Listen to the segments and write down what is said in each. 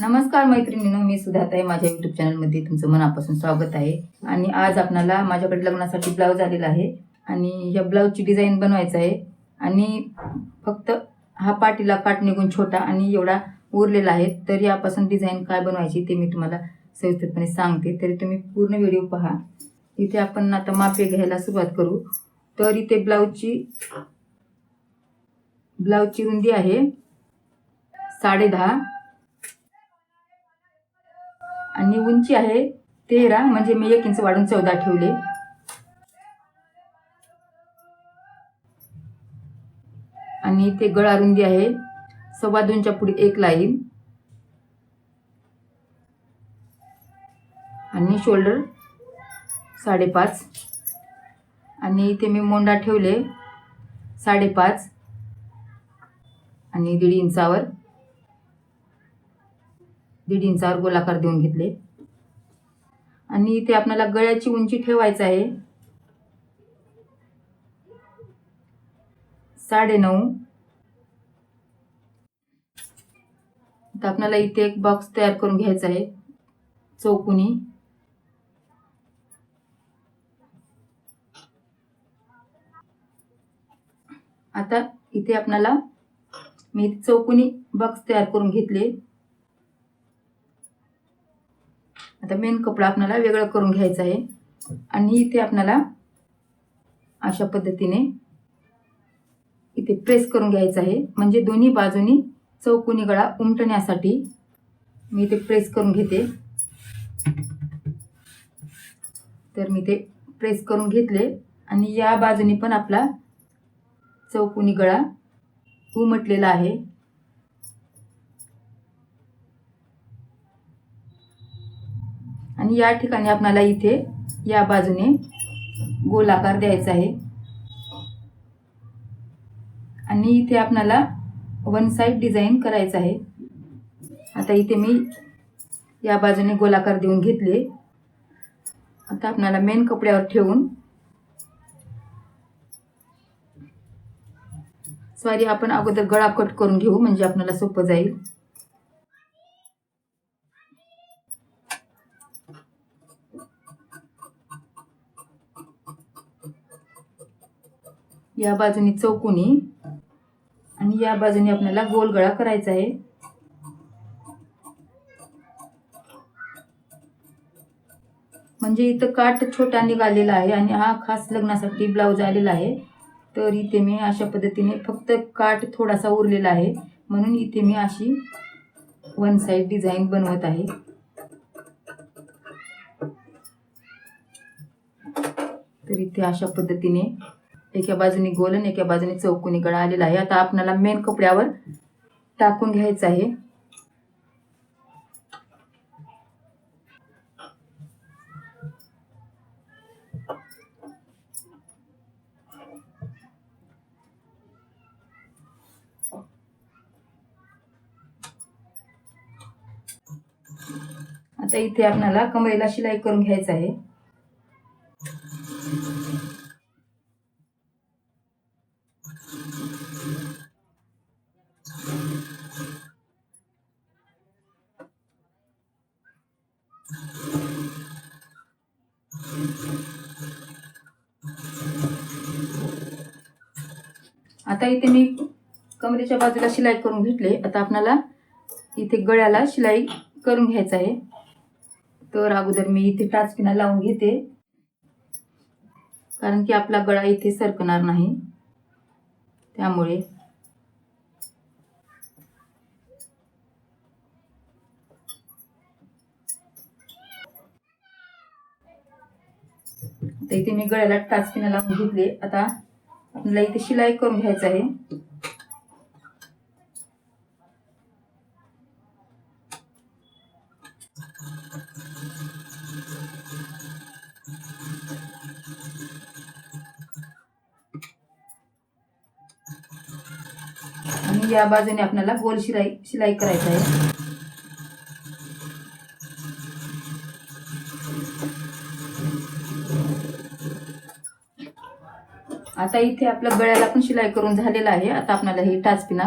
नमस्कार मैत्रिणींनो मी सुधाताई. माझ्या युट्यूब चॅनलमध्ये तुमचं मनापासून स्वागत आहे. आणि आज आपणाला माझ्याकडे लग्नासाठी ब्लाऊज आलेला आहे. आणि ह्या ब्लाऊजची डिझाईन बनवायचं आहे. आणि फक्त हा पाटीला काट निघून छोटा आणि एवढा उरलेला आहे. तर यापासून डिझाईन काय बनवायची ते मी तुम्हाला सविस्तरपणे सांगते. तरी तुम्ही पूर्ण व्हिडिओ पहा. इथे आपण आता मापे घ्यायला सुरुवात करू. तर इथे ब्लाऊजची ब्लाऊजची रुंदी आहे साडे दहा. आणि उंची आहे तेरा म्हणजे मी एक इंच वाढून चौदा ठेवले. आणि ते गळा रुंदी आहे. सव्वा दोनच्या पुढे एक लाईन. आणि शोल्डर साडेपाच. आणि इथे मी मोंडा ठेवले साडेपाच. आणि दीड इंचावर. दीड इंचावर गोलाकार देऊन घेतले. आणि इथे आपल्याला गळ्याची उंची ठेवायचं आहे. साडे नऊ. तर आपल्याला इथे एक बॉक्स तयार करून घ्यायचा आहे. चौकुनी. आता इथे आपल्याला मी चौकुनी बॉक्स तयार करून घेतले. आता मेन कपडा आपल्याला वेगळं करून घ्यायचा आहे. आणि इथे आपल्याला अशा पद्धतीने इथे प्रेस करून घ्यायचं आहे. म्हणजे दोन्ही बाजूनी चौकोनी गळा उमटण्यासाठी मी इथे प्रेस करून घेते. तर मी ते प्रेस करून घेतले. आणि या बाजूनी पण आपला चौकोनी गळा उमटलेला आहे. आणि या ठिकाणी आपणाला इथे या बाजूने गोलाकार द्यायचा आहे. आणि इथे आपणाला वन साईड डिझाईन करायचं आहे. आता इथे मी या बाजूने गोलाकार देऊन घेतले. आता आपणाला मेन कपड्यावर ठेवून सॉरी आपण अगोदर गळा कट करून घेऊ म्हणजे आपल्याला सोपं जाईल. या बाजूने चौकोनी आणि या बाजूने आपल्याला गोल गळा करायचा आहे. म्हणजे इथं काठ छोटा निघालेला आहे आणि हा खास लग्नासाठी ब्लाऊज आलेला आहे. तर इथे मी अशा पद्धतीने फक्त काठ थोडासा उरलेला आहे. म्हणून इथे मी अशी वन साईड डिझाईन बनवत आहे. तर इथे अशा पद्धतीने एका बाजूने गोल आणि एका बाजूने चौकोनी गळा आलेला आहे. आता आपल्याला मेन कपड्यावर टाकून घ्यायचं आहे. आता इथे आपल्याला कमरेला शिलाई करून घ्यायचं आहे. आता इथे मी कमरेच्या बाजूला शिलाई करून घेतले आता आपणाला इथे गळ्याला शिलाई करून घ्यायचं आहे. तर अगोदर मी इथे टाचपिना लावून घेते. कारण की आपला गळा इथे सरकणार नाही. त्यामुळे इथे मी गळ्याला टाचपिना लावून घेतले आता आपल्याला इथे शिलाई करून घ्यायचं आहे. आणि या बाजूने आपल्याला गोल शिलाई शिलाई करायचं आहे. आता इथे आपल्या गळ्याला पण शिलाई करून झालेला आहे. आता आपल्याला हे टाचपिना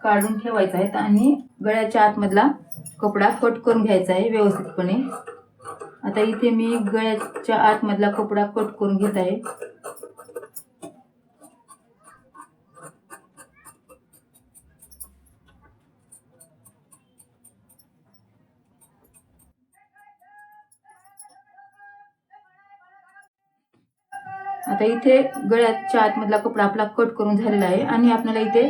काढून ठेवायचं आहे आणि गळ्याच्या आतमधला कपडा कट करून घ्यायचा आहे व्यवस्थितपणे. आता इथे मी गळ्याच्या आतमधला कपडा कट करून घेत आहे. आता इथे गळ्याच्या आतमधला कपडा आपला कट करून झालेला आहे आणि आपल्याला इथे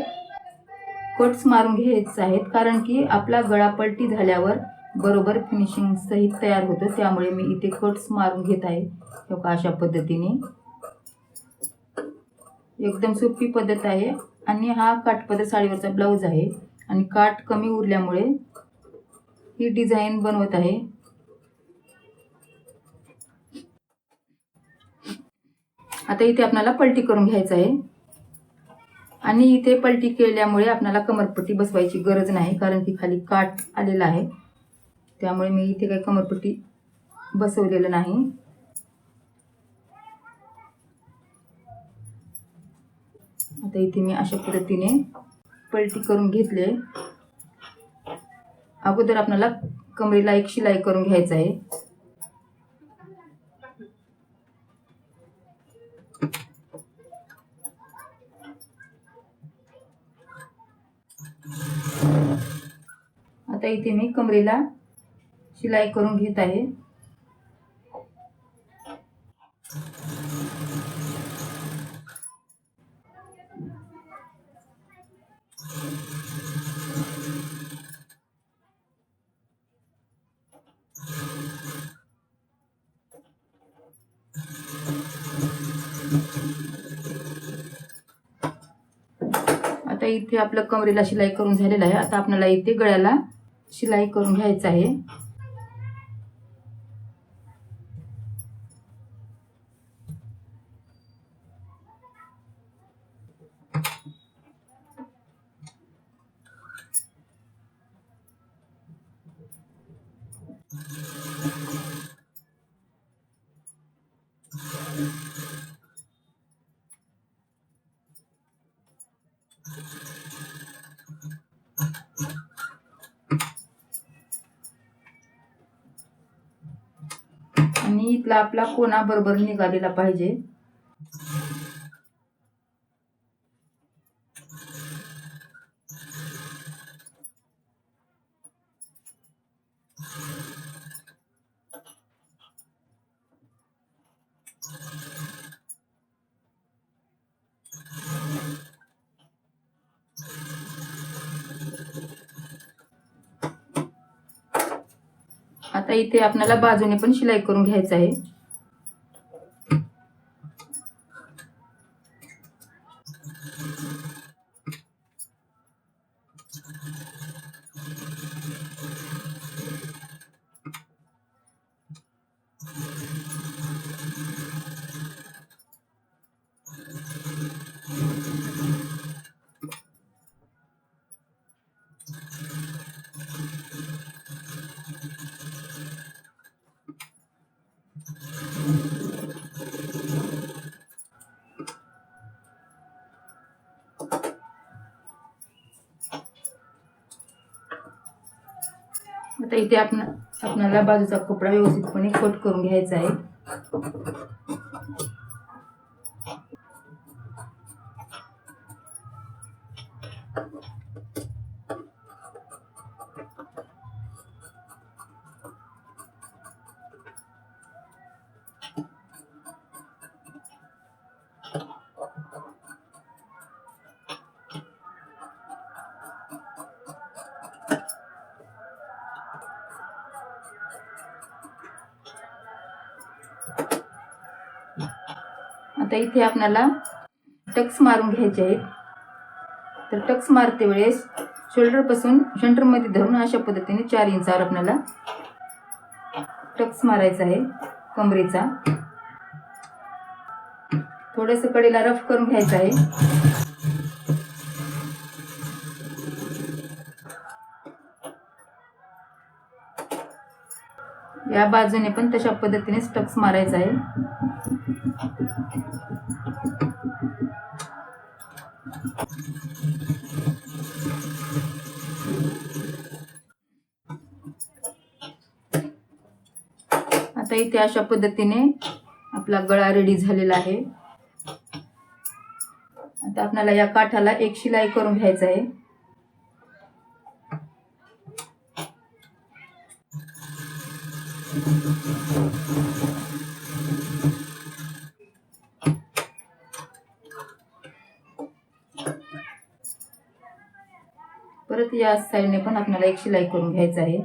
कट्स मारून घ्यायचे आहेत कारण की आपला गळा पलटी झाल्यावर बरोबर फिनिशिंग सहित तयार होतो त्यामुळे मी इथे कट्स मारून घेत आहे. अशा पद्धतीने. एकदम सोपी पद्धत आहे आणि हा काठपदर साडीवरचा ब्लाऊज आहे आणि काठ कमी उरल्यामुळे ही डिझाईन बनवत आहे. आता इथे आपल्याला पलटी करून घ्यायचं आहे. आणि इथे पलटी केल्यामुळे आपल्याला कमरपट्टी बसवायची गरज नाही कारण की खाली काठ आलेला आहे. त्यामुळे मी इथे काही कमरपट्टी बसवलेलं नाही. आता इथे मी अशा पद्धतीने पलटी करून घेतले अगोदर आपल्याला कमरेला एक शिलाई करून घ्यायचं आहे. आता इथे मी कमरेला शिलाई करून घेत आहे. आता इथे आपलं कमरेला शिलाई करून झालेलं आहे. आता आपल्याला इथे गळ्याला शिलाई करून घ्यायचं आहे. आणि आपला कोणा बरोबर निघालेला पाहिजे? आता इथे आपल्याला बाजूने पण शिलाई करून घ्यायचं आहे. आता इथे आपण आपल्याला बाजूचा कपडा व्यवस्थितपणे कट करून घ्यायचा आहे. आता इथे आपल्याला टक्स मारून घ्यायचे आहेत. तर टक्स मारते वेळेस शोल्डरपासून शंटरमध्ये धरून अशा पद्धतीने चार इंचावर आपल्याला टक्स मारायचा आहे कमरेचा. थोडंसं कडेला रफ करून घ्यायचं आहे. या बाजूने पण तशा पद्धतीने स्टक्स मारायचा आहे. आता इथे अशा पद्धतीने आपला गळा रेडी झालेला आहे. आता आपल्याला या काठाला एक शिलाई करून घ्यायचं आहे. परत या साईडने पण आपल्याला एक शिलाई करून घ्यायचं आहे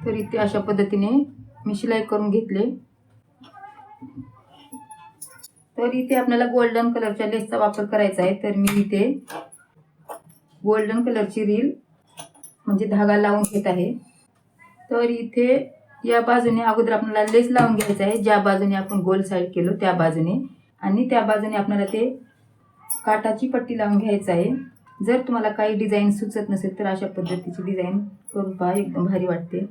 तर इथे अशा पद्धतीने मी शिलाई करून घेतले. तर इथे आपल्याला गोल्डन कलरच्या लेसचा वापर करायचा आहे. तर मी इथे गोल्डन कलरची रील म्हणजे धागा लावून घेत आहे. तर इथे या बाजूने अगोदर आपल्याला लेस लावून घ्यायचा आहे. ज्या बाजूने आपण गोल साईड केलो त्या बाजूने. आणि त्या बाजूने आपल्याला ते काटाची पट्टी लावून घ्यायचं आहे. जर तुम्हाला काही डिझाईन सुचत नसेल तर अशा पद्धतीची डिझाईन करून पहा. एकदम भारी वाटते.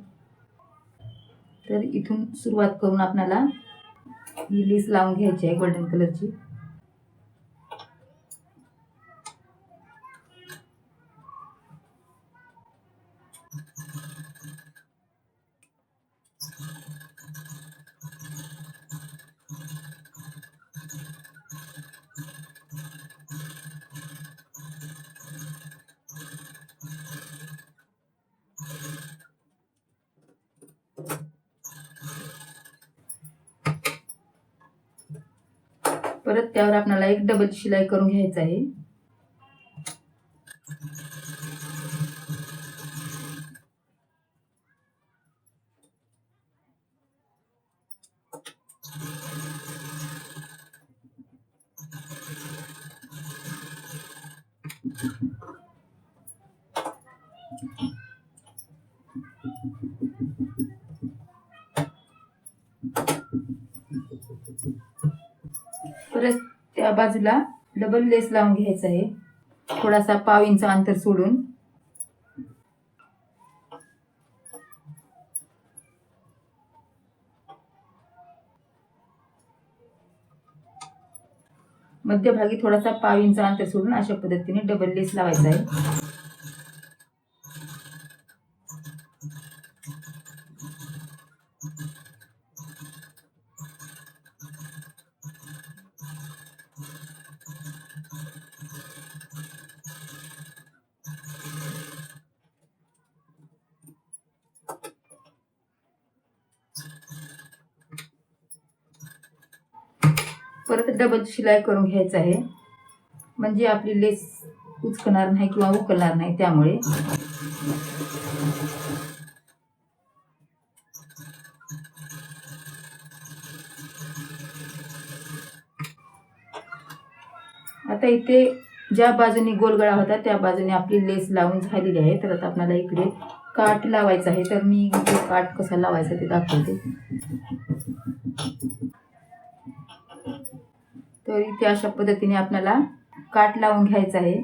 तर इथून सुरुवात करून आपल्याला ही लेस लावून घ्यायची आहे गोल्डन कलरची परत त्यावर आपल्याला एक डबल शिलाई करून घ्यायचं आहे. परत त्या बाजूला डबल लेस लावून घ्यायचं आहे. थोडासा पाव इंच अंतर सोडून. मध्यभागी थोडासा पाव इंच अंतर सोडून अशा पद्धतीने डबल लेस लावायचा आहे. परत डबल शिलाई करून घ्यायचं आहे. म्हणजे आपली लेस उचकणार नाही किंवा उकलणार नाही त्यामुळे. आता इथे ज्या बाजूने गोलगळा होता त्या बाजूने आपली लेस लावून झालेली आहे. तर आता आपल्याला इकडे काठ लावायचा आहे. तर मी काट काठ कसा लावायचा ते दाखवते. तर इथे अशा पद्धतीने आपल्याला काठ लावून घ्यायचा आहे.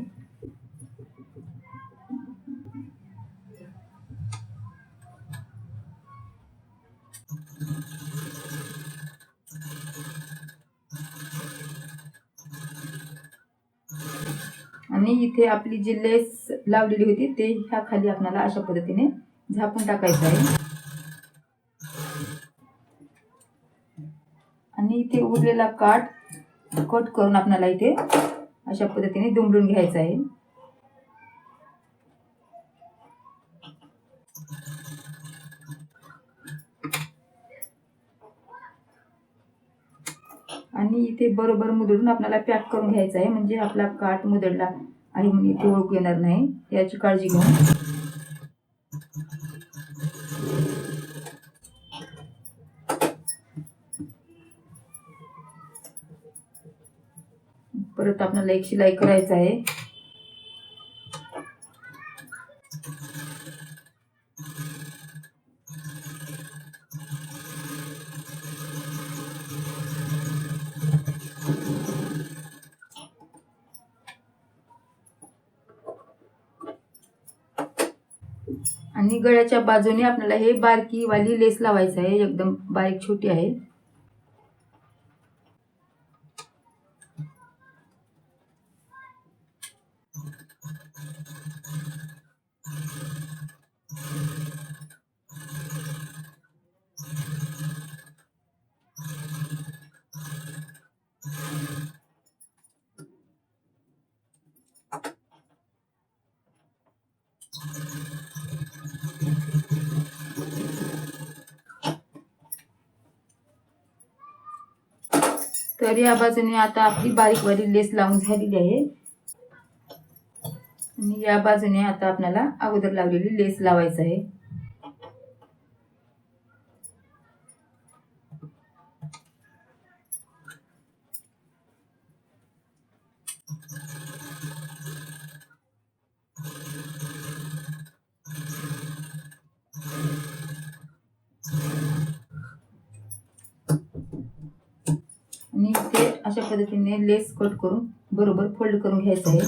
आणि इथे आपली जी लेस लावलेली होती ते ह्या खाली आपल्याला अशा पद्धतीने झाकून टाकायचं आहे. आणि इथे उरलेला काठ कट करून आपल्याला इथे अशा पद्धतीने दुमडून घ्यायचं आहे. आणि इथे बरोबर मुदडून आपल्याला पॅक करून घ्यायचं आहे म्हणजे आपला काठ मुदडला. आणि म्हणे इथे ओळख येणार नाही. याची काळजी घेऊन परत आपल्याला एक शिलाई करायचं आहे. आणि गळ्याच्या बाजूने आपल्याला हे बारकी वाली लेस लावायचं आहे. एकदम बारीक छोटी आहे. तर या बाजूने आता आपली बारीक वाली लेस लावून झालेली आहे. आणि या बाजूने आता आपल्याला अगोदर लावलेली लेस लावायचं आहे आणि ते अशा पद्धतीने लेस कट करून बरोबर फोल्ड करून घ्यायचं आहे.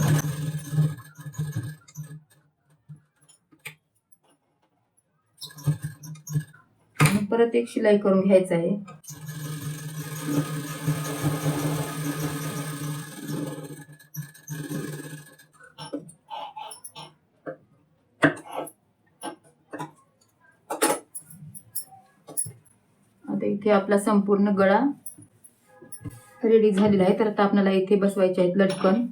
आणि परत एक शिलाई करून घ्यायचं आहे. आता इथे आपला संपूर्ण गळा रेडी झालेला आहे. तर आता आपल्याला इथे बसवायचे आहेत लटकन.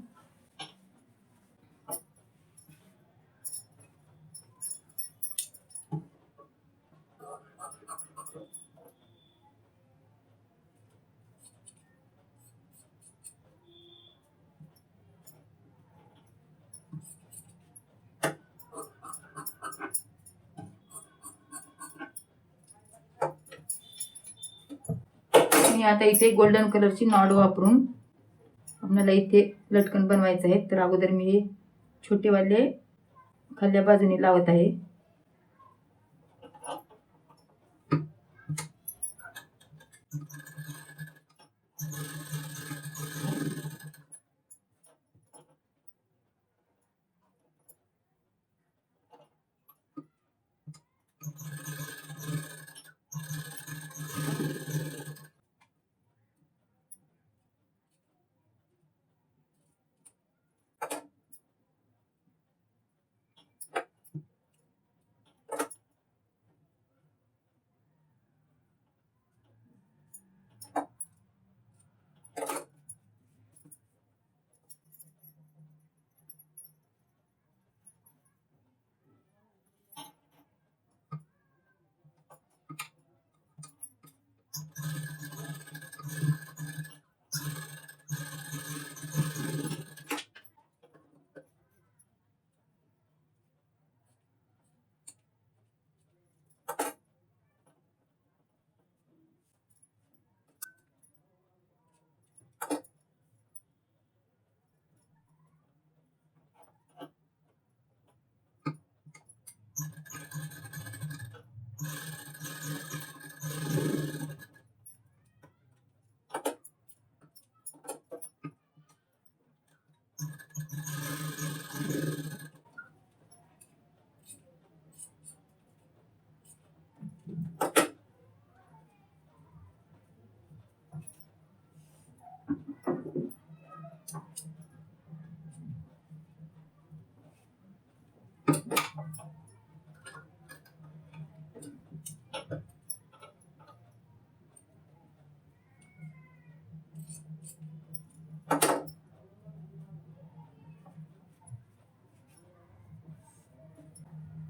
मी आता इथे गोल्डन कलरची नॉड वापरून आपल्याला इथे लटकन बनवायचं आहे. तर अगोदर मी हे छोटेवाले खाल्ल्या बाजूने लावत आहे.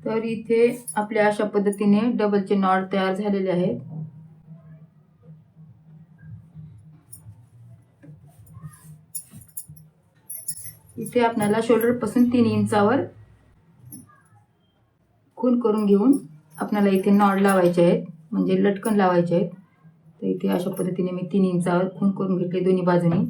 तर इथे आपल्या अशा पद्धतीने डबलचे नॉट तयार झालेले आहेत. इथे आपल्याला शोल्डरपासून तीन इंचावर खून करून घेऊन आपल्याला इथे नॉड लावायचे आहेत म्हणजे लटकन लावायचे आहेत. तर इथे अशा पद्धतीने मी तीन इंचावर खून करून घेतले दोन्ही बाजूनी.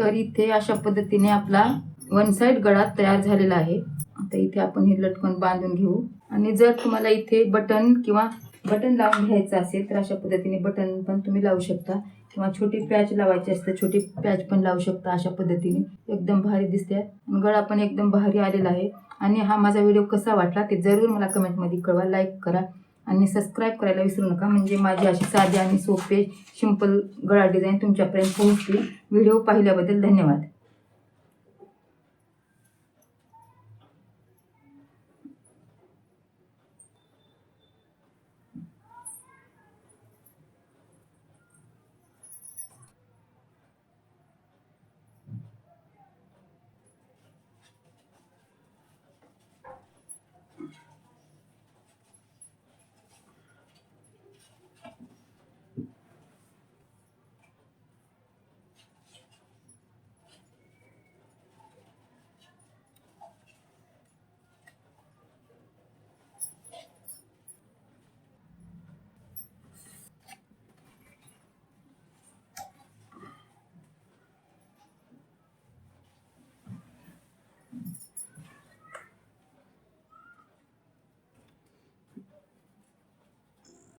तर इथे अशा पद्धतीने आपला वन साइड गळा तयार झालेला आहे. आता इथे आपण हे लटकन बांधून घेऊ. आणि जर तुम्हाला इथे बटन किंवा बटन लावून घ्यायचं असेल तर अशा पद्धतीने बटन पण तुम्ही लावू शकता. किंवा छोटी पॅच लावायची असते छोटी पॅच पण लावू शकता अशा पद्धतीने. एकदम भारी दिसते. आणि गळा पण एकदम भारी आलेला आहे. आणि हा माझा व्हिडिओ कसा वाटला ते जरूर मला कमेंटमध्ये कळवा. लाईक करा. आणि सबस्क्राईब करायला विसरू नका. म्हणजे माझी अशी साधी आणि सोपे सिंपल गळा डिझाईन तुमच्यापर्यंत पोहोचतील व्हिडिओ पाहिल्याबद्दल धन्यवाद.